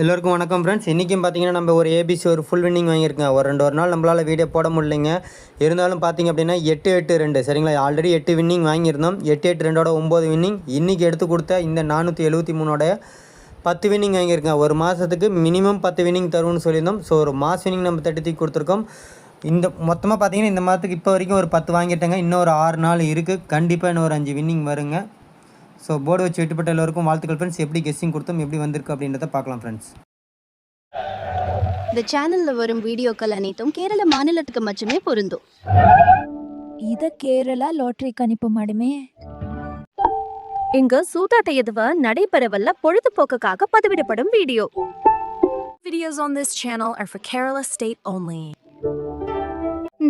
எல்லோருக்கும் வணக்கம் ஃப்ரெண்ட்ஸ் இன்றைக்கும் பார்த்தீங்கன்னா நம்ம ஒரு ஏபிசி ஒரு ஃபுல் வின்னிங் வாங்கியிருக்கோம். ஒரு ரெண்டு ஒரு நாள் நம்மளால் வீடியோ போட முடியலைங்க. இருந்தாலும் பார்த்தீங்க அப்படின்னா எட்டு எட்டு ரெண்டு. சரிங்களா? ஆல்ரெடி எட்டு வின்னிங் வாங்கியிருந்தோம். எட்டு எட்டு ரெண்டோட ஒம்பது வின்னிங் இன்றைக்கி எடுத்து கொடுத்த இந்த நானூற்றி எழுபத்தி மூணோட பத்து வின்னிங் வாங்கியிருக்கேன் ஒரு மாதத்துக்கு மினிமம் பத்து வின்னிங் தரும்னு சொல்லியிருந்தோம். ஸோ ஒரு மாஸ் வின்னிங் நம்ம தட்டி தூக்கி கொடுத்துருக்கோம். இந்த மொத்தமாக பார்த்தீங்கன்னா இந்த மாதத்துக்கு இப்போ வரைக்கும் ஒரு பத்து வாங்கிட்டேங்க. இன்னும் ஒரு ஆறு நாள் இருக்குது கண்டிப்பாக இன்னும் ஒரு அஞ்சு வின்னிங் வருங்க. ஸோ போர்டு வச்சு வெட்டுப்பட்ட எல்லோருக்கும் வாழ்த்துக்கள் ஃப்ரெண்ட்ஸ் எப்படி கெஸ்ஸிங் கொடுத்தோம் எப்படி வந்திருக்கு அப்படின்றத பார்க்கலாம் ஃப்ரெண்ட்ஸ் இந்த சேனல்ல வரும் வீடியோக்கள் அனைத்தும் கேரள மாநிலத்துக்கு மட்டுமே பொருந்தும். இத கேரளா லாட்டரி கணிப்பு மாடுமே இங்கு சூதாட்ட எதுவ நடைபெறவல்ல பொழுதுபோக்குக்காக பதிவிடப்படும் video. Videos on this channel are for Kerala state only.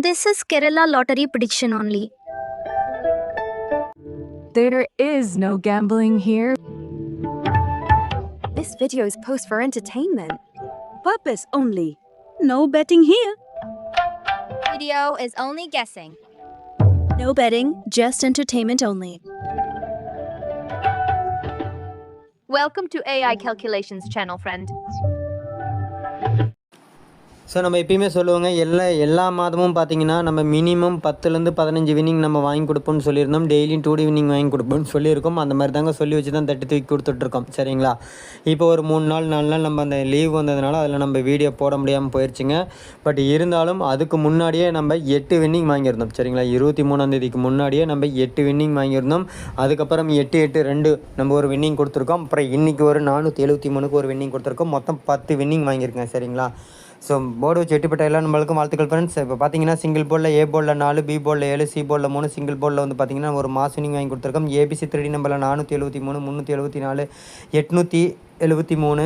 This is Kerala lottery prediction only. There is no gambling here. This video is post for entertainment. Purpose only. No betting here. video is only guessing No betting, just entertainment only. Welcome to AI Calculations channel, friend. So நம்ம எப்பயுமே சொல்லுவோங்க எல்லா எல்லா மாதமும் பார்த்தீங்கன்னா நம்ம minimum பத்துலேருந்து பதினஞ்சு winning நம்ம வாங்கி கொடுப்போம்னு சொல்லியிருந்தோம். டெய்லியும் டூ டி வின்னிங் வாங்கி கொடுப்போம்னு சொல்லியிருக்கோம். அந்த மாதிரி தாங்க சொல்லி வச்சு தான் தட்டி தூக்கி கொடுத்துட்ருக்கோம். சரிங்களா? இப்போ ஒரு மூணு நாள் நாலு நாள் நம்ம அந்த லீவ் வந்ததுனால அதில் நம்ம வீடியோ போட முடியாமல் போயிடுச்சுங்க பட் இருந்தாலும் அதுக்கு முன்னாடியே நம்ம எட்டு வின்னிங் வாங்கியிருந்தோம். சரிங்களா? இருபத்தி மூணாந்தேதிக்கு முன்னாடியே நம்ம எட்டு வின்னிங் வாங்கியிருந்தோம். அதுக்கப்புறம் எட்டு எட்டு ரெண்டு நம்ம ஒரு வின்னிங் கொடுத்துருக்கோம். அப்புறம் இன்றைக்கி ஒரு நானூற்றி எழுபத்தி மூணுக்கு ஒரு வின்னிங் கொடுத்துருக்கோம். மொத்தம் பத்து வின்னிங் வாங்கியிருக்கேன். சரிங்களா? ஸோ போர்டு வச்சு எட்டுப்பட்ட எல்லா நம்மளுக்கும் வாழ்த்துக்கள் ஃப்ரெண்ட்ஸ் இப்போ பார்த்தீங்கன்னா சிங்கிள் போர்டில் ஏ போலில் நாலு பி போலில் ஏழு சி போலில் மூணு சிங்கிள் போர்டில் வந்து பார்த்தீங்கன்னா ஒரு மாஸ் வாங்கி கொடுத்துருக்கோம். ஏபிசி த்ரீ நம்பரில் நானூற்றி எழுபத்தி மூணு முந்நூற்றி எழுபத்தி நாலு எட்நூற்றி எழுபத்தி மூணு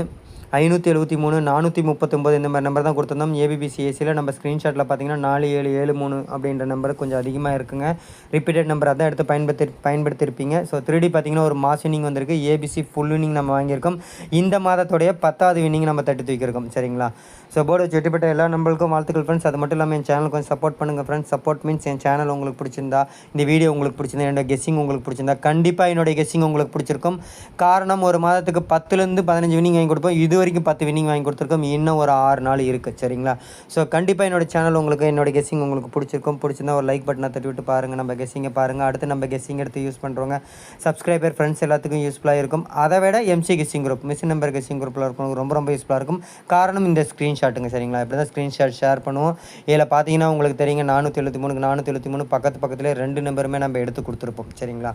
ஐநூற்றி எழுபத்தி மூணு நானூற்றி முப்பத்தொம்பது இந்த மாதிரி நம்பர் தான் கொடுத்துருந்தோம். ஏபிபிசி ஏசியில் நம்ம ஸ்க்ரீன்ஷாட்டில் பார்த்தீங்கன்னா நாலு ஏழு ஏழு மூணு அப்படின்ற நம்பர் கொஞ்சம் அதிகமாக இருக்குங்க. ரிப்பீட்டட் நம்பர் அதான் எடுத்து பயன்படுத்தி பயன்படுத்தியிருப்பீங்க ஸோ த்ரீ பார்த்தீங்கன்னா ஒரு மாஸ் வினிங் வந்திருக்கு. ஏபிசி ஃபுல் வினிங் நம்ம வாங்கியிருக்கோம். இந்த மாதத்துடைய பத்தாவது வினிங் நம்ம தட்டி தூக்கியிருக்கோம். சரிங்களா? ஸோ போர்டு வச்சு வெட்டிப்பட்ட எல்லா நம்பருக்கும் வாழ்த்துக்கள் ஃப்ரெண்ட்ஸ் அது மட்டும் இல்லாமல் என் சேனல் கொஞ்சம் சப்போர்ட் பண்ணுங்கள் ஃப்ரெண்ட்ஸ் சப்போர்ட் மீன்ஸ் என் சேனல் உங்களுக்கு பிடிச்சிருந்தா இந்த வீடியோ உங்களுக்கு பிடிச்சிருந்தா என்னோட கெஸ்ஸிங் உங்களுக்கு பிடிச்சிருந்தா கண்டிப்பாக என்னோட கெஸ்ஸிங் உங்களுக்கு பிடிச்சிருக்கும். காரணம் ஒரு மாதத்துக்கு பத்துலேருந்து பதினஞ்சு வினிங் வாங்கி கொடுப்போம். இது வரைக்கும் பத்து வின்னிங் வாங்கி கொடுத்துருக்கோம். இன்னும் ஒரு ஆறு நாள் இருக்குது சரிங்களா? ஸோ கண்டிப்பாக என்னோட சேனல் உங்களுக்கு என்னோட கெஸ்ஸிங் உங்களுக்கு பிடிச்சிருக்கும். பிடிச்சிருந்தா ஒரு லைக் பட்டனை தட்டி விட்டு பாருங்கள் நம்ம கெஸ்ஸிங்கை பாருங்கள் அடுத்து நம்ம கெஸ்ஸிங் எடுத்து யூஸ் பண்ணுறவங்க சப்ஸ்கிரைபர் ஃப்ரெண்ட்ஸ் எல்லாத்துக்கும் யூஸ்ஃபுல்லாக இருக்கும். அதை விட MC guessing group machine number guessing குரூப்பில் இருக்கவங்களுக்கு ரொம்ப ரொம்ப யூஸ்ஃபுல்லாக இருக்கும். காரணம் இந்த ஸ்க்ரீன்ஷாட்டுங்க சரிங்களா? இப்படி தான் ஸ்க்ரீன்ஷாட் ஷேர் பண்ணுவோம். இதில் பார்த்தீங்கன்னா உங்களுக்கு தெரியுங்க நானூற்றி எழுபத்தி மூணுக்கு நானூற்றி எழுபத்தி மூணு பக்கத்து பக்கத்துலேயே ரெண்டு நம்பருமே நம்ம எடுத்து கொடுத்துருப்போம் சரிங்களா?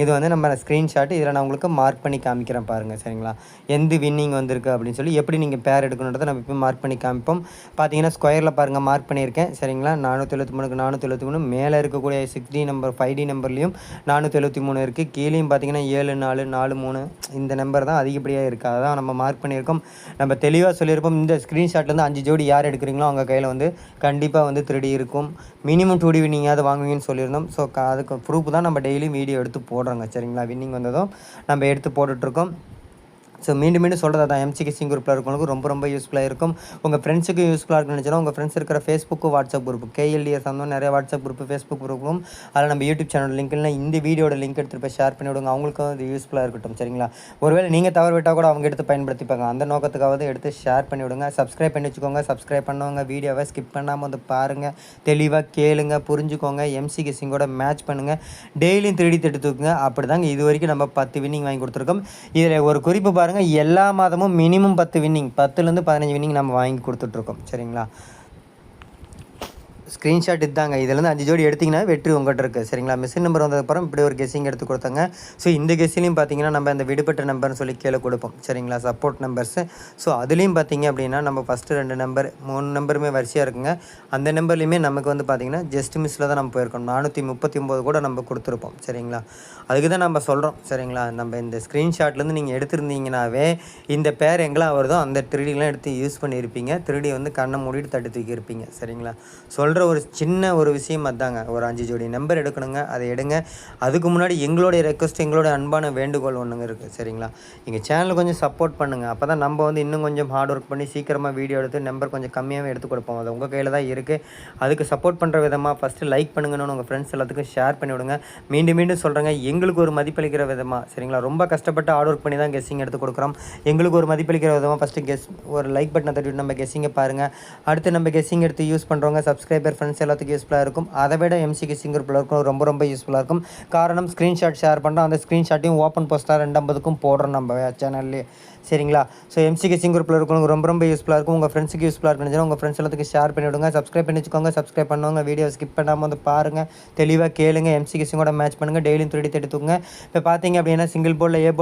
இது வந்து நம்ம ஸ்க்ரீன்ஷாட் இதில் நான் உங்களுக்கு மார்க் பண்ணி காமிக்கிறேன் பாருங்கள் சரிங்களா? எந்த வின்னிங் வந்திருக்கு அப்படின்னு சொல்லி எப்படி நீங்கள் பேர் எடுக்கணுன்றதை நம்ம இப்போ மார்க் பண்ணி காமிப்போம். பார்த்தீங்கன்னா ஸ்கொயரில் பாருங்கள் மார்க் பண்ணியிருக்கேன். சரிங்களா? நானூற்றி எழுபத்தி மூணுக்கு நானூற்றி எழுபத்தி மூணு. மேலே இருக்கக்கூடிய six D number five D நம்பர்லேயும் நானூற்றி எழுபத்தி மூணு இருக்குது கீழேயும் பார்த்தீங்கன்னா ஏழு நாலு நாலு மூணு. இந்த நம்பர் தான் அதிகப்படியாக இருக்குது அதான் நம்ம மார்க் பண்ணியிருக்கோம். நம்ம தெளிவாக சொல்லியிருப்போம். இந்த ஸ்க்ரீன்ஷாட்லேருந்து அஞ்சு ஜோடி யார் எடுக்கிறீங்களோ அவங்க கையில் வந்து கண்டிப்பாக வந்து திருடி இருக்கும். மினிமம் டூ டி வின்னிங்காவது வாங்குவீங்கன்னு சொல்லியிருந்தோம். ஸோ அதுக்கு ப்ரூஃப் தான் நம்ம டெய்லியும் வீடியோ எடுத்து போடுறோங்க. சரிங்களா? வின்னிங் வந்ததும் நம்ம எடுத்து போட்டுட்ருக்கோம். ஸோ மீண்டும் மீண்டும் சொல்கிறது தான் எம்சிகே சிங் குரூப்பில் இருக்கவங்களுக்கு ரொம்ப ரொம்ப யூஸ்ஃபுல்லாக இருக்கும். உங்கள் ஃப்ரெண்ட்ஸுக்கு யூஸ்ஃபுல்லாக இருக்குன்னு நினச்சினா உங்கள் ஃப்ரெண்ட்ஸ் இருக்கிற ஃபேஸ்புக்கு வாட்ஸ்அப் குரூப் கேஎல்டிஎஸ் அந்த நிறைய வாட்ஸ்அப் குரூப் ஃபேஸ்புக் குரூப்பும் அதில் நம்ம யூடியூப் சேனல் லிங்க் இல்லை இந்த வீடியோட லிங்க் எடுத்துகிட்டு போய் ஷேர் பண்ணி விடுங்க. அவங்களுக்கும் அது யூஸ்ஃபுல்லாக இருக்கட்டும் சரிங்களா? ஒருவேளை நீங்கள் தவறு விட்டால் கூட அவங்க எடுத்து பயன்படுத்திப்பாங்க. அந்த நோக்கத்துக்காவது எடுத்து ஷேர் பண்ணி விடுங்க. சப்ஸ்கிரைப் பண்ணி வச்சுக்கோங்க. சப்ஸ்கிரைப் பண்ணவங்க வீடியோவை ஸ்கிப் பண்ணாமல் வந்து பாருங்கள் தெளிவாக கேளுங்க புரிஞ்சுக்கோங்க. எம்சி கிசிங்கோட மேட்ச் பண்ணுங்கள் டெய்லியும் திருடி தடுத்துக்குங்க அப்படி தாங்க இது வரைக்கும் நம்ம பத்து வின்னிங் வாங்கி கொடுத்துருக்கோம். இதில் ஒரு குறிப்பு பாருங்கள் எல்லா மாதமும் மினிமம் பத்து வின்னிங் பத்துலேருந்து பதினஞ்சு வின்னிங் நம்ம வாங்கி கொடுத்துட்ருக்கோம் சரிங்களா? ஸ்க்ரீன்ஷாட் இதாங்க. இதுலேருந்து அஞ்சு ஜோடி எடுத்திங்கன்னா வெற்றி உங்கள்கிட்ட இருக்குது சரிங்களா? மிஷின் நம்பர் வந்ததுக்கப்புறம் இப்படி ஒரு கெஸ்ஸிங் எடுத்து கொடுத்தாங்க. ஸோ இந்த கெஸ்ஸிலையும் பார்த்தீங்கன்னா நம்ம அந்த விடுபட்ட நம்பர்னு சொல்லி கீழே கொடுப்போம். சரிங்களா? சப்போர்ட் நம்பர்ஸு ஸோ அதுலேயும் பார்த்தீங்க அப்படின்னா நம்ம ஃபஸ்ட்டு ரெண்டு நம்பர் மூணு நம்பருமே வரிசையாக இருக்குங்க. அந்த நம்பர்லேயுமே நமக்கு வந்து பார்த்திங்கன்னா ஜஸ்ட் மிஸ்ஸில் தான் நம்ம போயிருக்கோம். நானூற்றி முப்பத்தி ஒம்பது கூட நம்ம கொடுத்துருப்போம். சரிங்களா? அதுக்கு தான் நம்ம சொல்கிறோம் சரிங்களா? நம்ம இந்த ஸ்க்ரீன்ஷாட்லேருந்து நீங்கள் எடுத்திருந்தீங்கனாவே இந்த பேர் எங்கெல்லாம் வருதோ அந்த த்ரீடிலாம் எடுத்து யூஸ் பண்ணியிருப்பீங்க. த்ரீடி வந்து கண்ணை மூடிட்டு தட்டு தூக்கி இருப்பீங்க சரிங்களா? சொல்கிற பண்ணுற ஒரு சின்ன ஒரு விஷயம் அதாங்க. ஒரு அஞ்சு ஜோடி நம்பர் எடுக்கணுங்க. அதை எடுங்க. அதுக்கு முன்னாடி எங்களுடைய ரெக்வஸ்ட் எங்களுடைய அன்பான வேண்டுகோள் ஒன்றுங்க இருக்குது சரிங்களா? எங்கள் சேனல் கொஞ்சம் சப்போர்ட் பண்ணுங்கள் அப்போ தான் நம்ம வந்து இன்னும் கொஞ்சம் ஹார்ட் ஒர்க் பண்ணி சீக்கிரமாக வீடியோ எடுத்து நம்பர் கொஞ்சம் கம்மியாகவே எடுத்து கொடுப்போம். அது உங்கள் கையில் தான் இருக்குது அதுக்கு சப்போர்ட் பண்ணுற விதமாக ஃபஸ்ட்டு லைக் பண்ணுங்கன்னு உங்கள் ஃப்ரெண்ட்ஸ் எல்லாத்துக்கும் ஷேர் பண்ணி விடுங்க. மீண்டும் மீண்டும் சொல்கிறேங்க எங்களுக்கு ஒரு மதிப்பளிக்கிற விதமாக சரிங்களா? ரொம்ப கஷ்டப்பட்டு ஹார்ட் ஒர்க் பண்ணி தான் கெஸ்ஸிங் எடுத்து கொடுக்குறோம். எங்களுக்கு ஒரு மதிப்பளிக்கிற விதமாக ஃபஸ்ட்டு கெஸ் ஒரு லைக் பட்டனை தட்டிவிட்டு நம்ம கெஸ்ஸிங்கை பாருங்கள் அடுத்து நம்ம கெஸ்ஸிங் எடுத்து யூஸ் பண்ணுறவங்க சப்ஸ்கிரைபர் ஃப்ரெண்ட்ஸ் எல்லாத்துக்கும் யூஸ்ஃபுல்லாக இருக்கும். அதை விட எம்சிக்கு சிங்கிள் குரூப்பில் இருக்கும் ரொம்ப ரொம்ப யூஸ்ஃபுல்லாக இருக்கும். காரணம் ஸ்க்ரீன்ஷாட் ஷேர் பண்ணுறோம் அந்த ஸ்க்ரீன்ஷாட்டையும் ஓப்பன் போஸ்ட்டாக ரெண்டம்பதுக்கும் போடுறோம் நம்ம சேனல்லே சரிங்களா? ஸோ எம்சிக்கு சிங்கிள் குரூப்பில் இருக்கும் ரொம்ப ரொம்ப யூஸ்ஃபுல்லாக இருக்கும். உங்கள் ஃப்ரெண்ட்ஸுக்கு யூஸ்ஃபுல்லாக இருக்குன்னு உங்கள் ஃப்ரெண்ட்ஸ் எல்லாத்துக்கும் ஷேர் பண்ணிவிடுங்க சப்ஸ்கிரைப் பண்ணி வச்சுக்கோங்க. சப்ஸ்கிரைப் பண்ணுவாங்க வீடியோ ஸ்கிப் பண்ணாமல் வந்து பாருங்கள் தெளிவாக கேளுங்க. எம்சிக்கு சிங்கோட மேட்ச் பண்ணுங்கள் டெய்லியும் திருடி தேடி இப்போ பார்த்தீங்க அப்படின்னா சிங்கிள் போலில் ஏ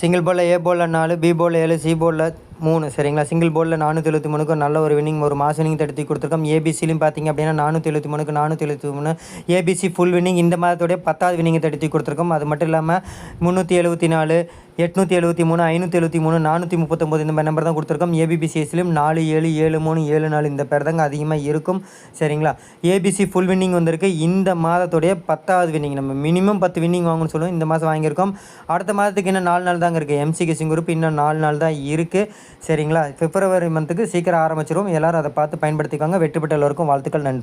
சிங்கிள் போலில் ஏ போலில் நாலு பி போலில் ஏழு சி போலில் மூணு சரிங்களா? சிங்கிள் போர்டில் நானூற்றி எழுபத்தி மூணுக்கு நல்ல ஒரு வினிங் ஒரு மாஸ் வினிங் தடுத்து கொடுத்துருக்கோம். ஏபிசிலையும் பார்த்தீங்க அப்படின்னா நானூற்றி எழுபத்தி மூணுக்கு நானூற்றி எழுபத்தி மூணு. ஏபிசி ஃபுல் வினிங் இந்த மாதத்தோடைய பத்தாவது வினிங் தடுத்து கொடுத்துருக்கோம். அது மட்டும் இல்லாமல் முந்நூற்றி எழுபத்தி நாலு எட்நூற்றி எழுபத்தி மூணு ஐநூற்றி எழுபத்தி மூணு நானூற்றி முப்பத்தொம்போது இந்த மாதிரி நம்பர் தான் கொடுத்துருக்கோம். ஏபிபிசிஎஸ்லையும் நாலு ஏழு ஏழு மூணு ஏழு நாலு இந்த பேர் தாங்க அதிகமாக இருக்கும். சரிங்களா? ஏபிசி ஃபுல் வின்னிங் வந்திருக்கு. இந்த மாதத்துடைய பத்தாவது வின்னிங் நம்ம மினிமம் பத்து வின்னிங் வாங்கணும்னு சொல்லுவோம். இந்த மாதம் வாங்கியிருக்கோம். அடுத்த மாதத்துக்கு இன்னும் நாலு நாள் தாங்க இருக்குது எம்சி கிசிங் குரூப் இன்னும் நாலு நாள் தான் இருக்குது சரிங்களா? பிப்ரவரி மந்த்துக்கு சீக்கிரம் ஆரம்பிச்சிடும் எல்லாரும் அதை பார்த்து பயன்படுத்திக்கோங்க. வெற்றி பெற்ற எல்லோருக்கும் வாழ்த்துக்கள். நன்றி.